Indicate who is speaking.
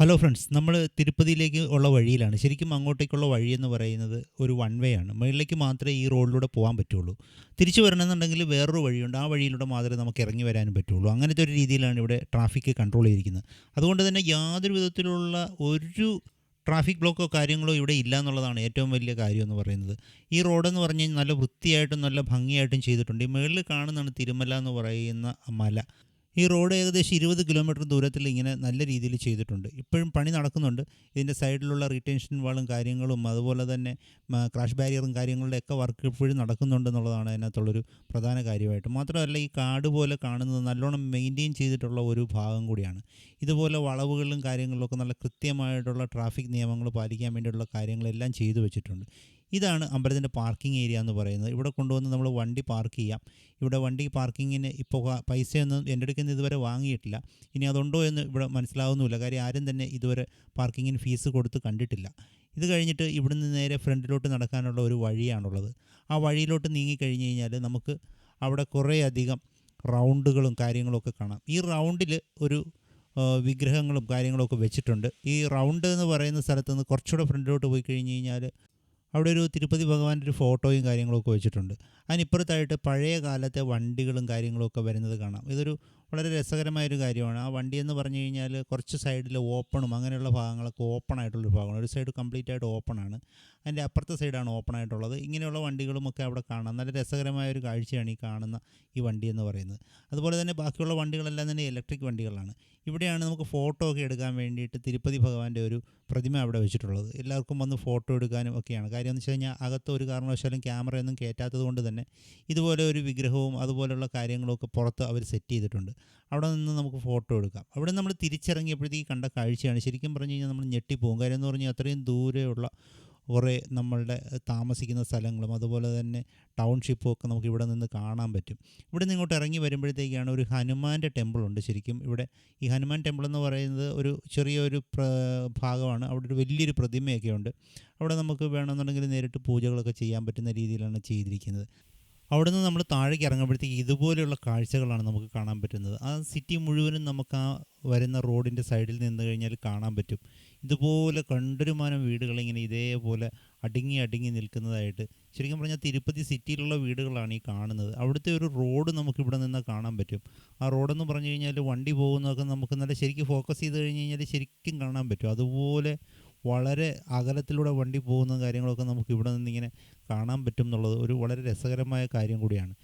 Speaker 1: Hello friends നമ്മൾ തിരുപ്പതിയിലേക്ക് ഉള്ള വഴിയിലാണ്. ശരിക്കും അങ്ങോട്ടേക്കുള്ള വഴി എന്ന് പറയുന്നത് ഒരു വൺ വേ ആണ്. മുകളിലേക്ക് മാത്രമേ ഈ റോഡിലൂടെ പോകാൻ പറ്റുള്ളൂ. തിരിച്ചു വരണമെന്നുണ്ടെങ്കിൽ വേറൊരു വഴിയുണ്ട്. ആ വഴിയിലൂടെ മാത്രമേ നമുക്ക് ഇറങ്ങി വരാനും പറ്റുള്ളൂ. അങ്ങനത്തെ ഒരു രീതിയിലാണ് ഇവിടെ ട്രാഫിക് കൺട്രോൾ ചെയ്തിരിക്കുന്നത്. അതുകൊണ്ട് തന്നെ യാതൊരു വിധത്തിലുള്ള ഒരു ട്രാഫിക് ബ്ലോക്കോ കാര്യങ്ങളോ ഇവിടെ ഇല്ല എന്നുള്ളതാണ് ഏറ്റവും വലിയ കാര്യം എന്ന് പറയുന്നത്. ഈ റോഡെന്ന് പറഞ്ഞു കഴിഞ്ഞാൽ നല്ല വൃത്തിയായിട്ടും നല്ല ഭംഗിയായിട്ടും ചെയ്തിട്ടുണ്ട്. ഈ മുകളിൽ കാണുന്നതാണ് തിരുമല എന്ന് പറയുന്ന മല. ഈ റോഡ് ഏകദേശം ഇരുപത് കിലോമീറ്റർ ദൂരത്തിൽ ഇങ്ങനെ നല്ല രീതിയിൽ ചെയ്തിട്ടുണ്ട്. ഇപ്പോഴും പണി നടക്കുന്നുണ്ട്. ഇതിന്റെ സൈഡിലുള്ള റീറ്റെൻഷൻ വാളും കാര്യങ്ങളും അതുപോലെ തന്നെ ക്രാഷ് ബാരിയറും കാര്യങ്ങളുടെ ഒക്കെ വർക്ക് ഇപ്പോഴും നടക്കുന്നുണ്ട് എന്നുള്ളതാണ് അതിനകത്തുള്ളൊരു പ്രധാന കാര്യമായിട്ട്. മാത്രമല്ല ഈ കാട് പോലെ കാണുന്നത് നല്ലോണം മെയിന്റെയിൻ ചെയ്തിട്ടുള്ള ഒരു ഭാഗം കൂടിയാണ്. ഇതുപോലെ വളവുകളിലും കാര്യങ്ങളിലൊക്കെ നല്ല കൃത്യമായിട്ടുള്ള ട്രാഫിക് നിയമങ്ങൾ പാലിക്കാൻ വേണ്ടിയിട്ടുള്ള കാര്യങ്ങളെല്ലാം ചെയ്തു വെച്ചിട്ടുണ്ട്. ഇതാണ് അമ്പലത്തിന്റെ പാർക്കിംഗ് ഏരിയ എന്ന് പറയുന്നത്. ഇവിടെ കൊണ്ടുവന്ന് നമ്മൾ വണ്ടി പാർക്ക് ചെയ്യാം. ഇവിടെ വണ്ടി പാർക്കിങ്ങിന് ഇപ്പോൾ പൈസയൊന്നും എന്റെ അടുക്കുന്ന ഇതുവരെ വാങ്ങിയിട്ടില്ല. ഇനി അതുണ്ടോ എന്ന് ഇവിടെ മനസ്സിലാവുന്നുമില്ല. കാര്യം ആരും തന്നെ ഇതുവരെ പാർക്കിങ്ങിന് ഫീസ് കൊടുത്ത് കണ്ടിട്ടില്ല. ഇത് കഴിഞ്ഞിട്ട് ഇവിടുന്ന് നേരെ ഫ്രണ്ടിലോട്ട് നടക്കാനുള്ള ഒരു വഴിയാണുള്ളത്. ആ വഴിയിലോട്ട് നീങ്ങിക്കഴിഞ്ഞ് കഴിഞ്ഞാൽ നമുക്ക് അവിടെ കുറേയധികം റൗണ്ടുകളും കാര്യങ്ങളൊക്കെ കാണാം. ഈ റൗണ്ടിൽ ഒരു വിഗ്രഹങ്ങളും കാര്യങ്ങളൊക്കെ വെച്ചിട്ടുണ്ട്. ഈ റൗണ്ട് എന്ന് പറയുന്ന സ്ഥലത്ത് നിന്ന് കുറച്ചുകൂടെ ഫ്രണ്ടിലോട്ട് പോയി കഴിഞ്ഞ് കഴിഞ്ഞാൽ അവിടെ ഒരു തിരുപ്പതി ഭഗവാന്റെ ഒരു ഫോട്ടോയും കാര്യങ്ങളൊക്കെ വെച്ചിട്ടുണ്ട്. അതിനിപ്പുറത്തായിട്ട് പഴയ കാലത്തെ വണ്ടികളും കാര്യങ്ങളൊക്കെ വരുന്നത് കാണാം. ഇതൊരു വളരെ രസകരമായൊരു കാര്യമാണ്. ആ വണ്ടി എന്ന് പറഞ്ഞു കഴിഞ്ഞാൽ കുറച്ച് സൈഡിൽ ഓപ്പണും അങ്ങനെയുള്ള ഭാഗങ്ങളൊക്കെ ഓപ്പൺ ആയിട്ടുള്ളൊരു ഭാഗമാണ്. ഒരു സൈഡ് കംപ്ലീറ്റ് ആയിട്ട് ഓപ്പൺ ആണ് അതിന്റെ അപ്പുറത്തെ സൈഡാണ് ഓപ്പൺ ആയിട്ടുള്ളത് ഇങ്ങനെയുള്ള വണ്ടികളുമൊക്കെ അവിടെ കാണാം. നല്ല രസകരമായ ഒരു കാഴ്ചയാണ് ഈ കാണുന്ന ഈ വണ്ടി എന്ന് പറയുന്നത്. അതുപോലെ തന്നെ ബാക്കിയുള്ള വണ്ടികളെല്ലാം തന്നെ ഇലക്ട്രിക് വണ്ടികളാണ്. ഇവിടെയാണ് നമുക്ക് ഫോട്ടോ ഒക്കെ എടുക്കാൻ വേണ്ടിയിട്ട് തിരുപ്പതി ഭഗവാന്റെ ഒരു പ്രതിമ അവിടെ വെച്ചിട്ടുള്ളത്. എല്ലാവർക്കും വന്ന് ഫോട്ടോ എടുക്കാനും ഒക്കെയാണ്. കാര്യം എന്ന് വെച്ച് കഴിഞ്ഞാൽ അകത്ത് ഒരു കാരണവശാലും ക്യാമറയൊന്നും കയറ്റാത്തത് കൊണ്ട് തന്നെ ഇതുപോലെ ഒരു വിഗ്രഹവും അതുപോലെയുള്ള കാര്യങ്ങളൊക്കെ പുറത്ത് അവർ സെറ്റ് ചെയ്തിട്ടുണ്ട്. അവിടെ നിന്ന് നമുക്ക് ഫോട്ടോ എടുക്കാം. അവിടെ നമ്മൾ തിരിച്ചിറങ്ങിയപ്പോഴത്തേക്ക് കണ്ട കാഴ്ചയാണ്. ശരിക്കും പറഞ്ഞു കഴിഞ്ഞാൽ നമ്മൾ ഞെട്ടിപ്പോകും കാര്യം എന്ന് പറഞ്ഞാൽ അത്രയും ദൂരെയുള്ള കുറേ നമ്മളുടെ താമസിക്കുന്ന സ്ഥലങ്ങളും അതുപോലെ തന്നെ ടൗൺഷിപ്പും ഒക്കെ നമുക്ക് ഇവിടെ നിന്ന് കാണാൻ പറ്റും. ഇവിടെ നിന്ന് ഇങ്ങോട്ട് ഇറങ്ങി വരുമ്പോഴത്തേക്കാണ് ഒരു ഹനുമാന്റെ ടെമ്പിളുണ്ട് ശരിക്കും. ഇവിടെ ഈ ഹനുമാൻ ടെമ്പിൾ എന്ന് പറയുന്നത് ഒരു ചെറിയൊരു ഭാഗമാണ്. അവിടെ ഒരു വലിയൊരു പ്രതിമയൊക്കെ ഉണ്ട്. അവിടെ നമുക്ക് വേണമെന്നുണ്ടെങ്കിൽ നേരിട്ട് പൂജകളൊക്കെ ചെയ്യാൻ പറ്റുന്ന രീതിയിലാണ് ചെയ്തിരിക്കുന്നത്. അവിടെ നിന്ന് നമ്മൾ താഴേക്ക് ഇറങ്ങുമ്പോഴത്തേക്ക് ഇതുപോലെയുള്ള കാഴ്ചകളാണ് നമുക്ക് കാണാൻ പറ്റുന്നത്. ആ സിറ്റി മുഴുവനും നമുക്ക് ആ വരുന്ന റോഡിന്റെ സൈഡിൽ നിന്ന് കഴിഞ്ഞാൽ കാണാൻ പറ്റും. ഇതുപോലെ കണ്ടൊരുമാനം വീടുകളിങ്ങനെ ഇതേപോലെ അടുങ്ങി അടുങ്ങി നിൽക്കുന്നതായിട്ട് ശരിക്കും പറഞ്ഞാൽ തിരുപ്പതി സിറ്റിയിലുള്ള വീടുകളാണ് ഈ കാണുന്നത്. അവിടുത്തെ ഒരു റോഡ് നമുക്ക് ഇവിടെ നിന്ന് കാണാൻ പറ്റും. ആ റോഡെന്ന് പറഞ്ഞു കഴിഞ്ഞാൽ വണ്ടി പോകുന്നതൊക്കെ നമുക്ക് നല്ല ശരിക്കും ഫോക്കസ് ചെയ്ത് കഴിഞ്ഞ് കഴിഞ്ഞാൽ ശരിക്കും കാണാൻ പറ്റും. അതുപോലെ വളരെ അകലത്തിലൂടെ വണ്ടി പോകുന്ന കാര്യങ്ങളൊക്കെ നമുക്ക് ഇവിടെ നിന്ന് ഇങ്ങനെ കാണാൻ പറ്റും എന്നുള്ളത് ഒരു വളരെ രസകരമായ കാര്യം കൂടിയാണ്.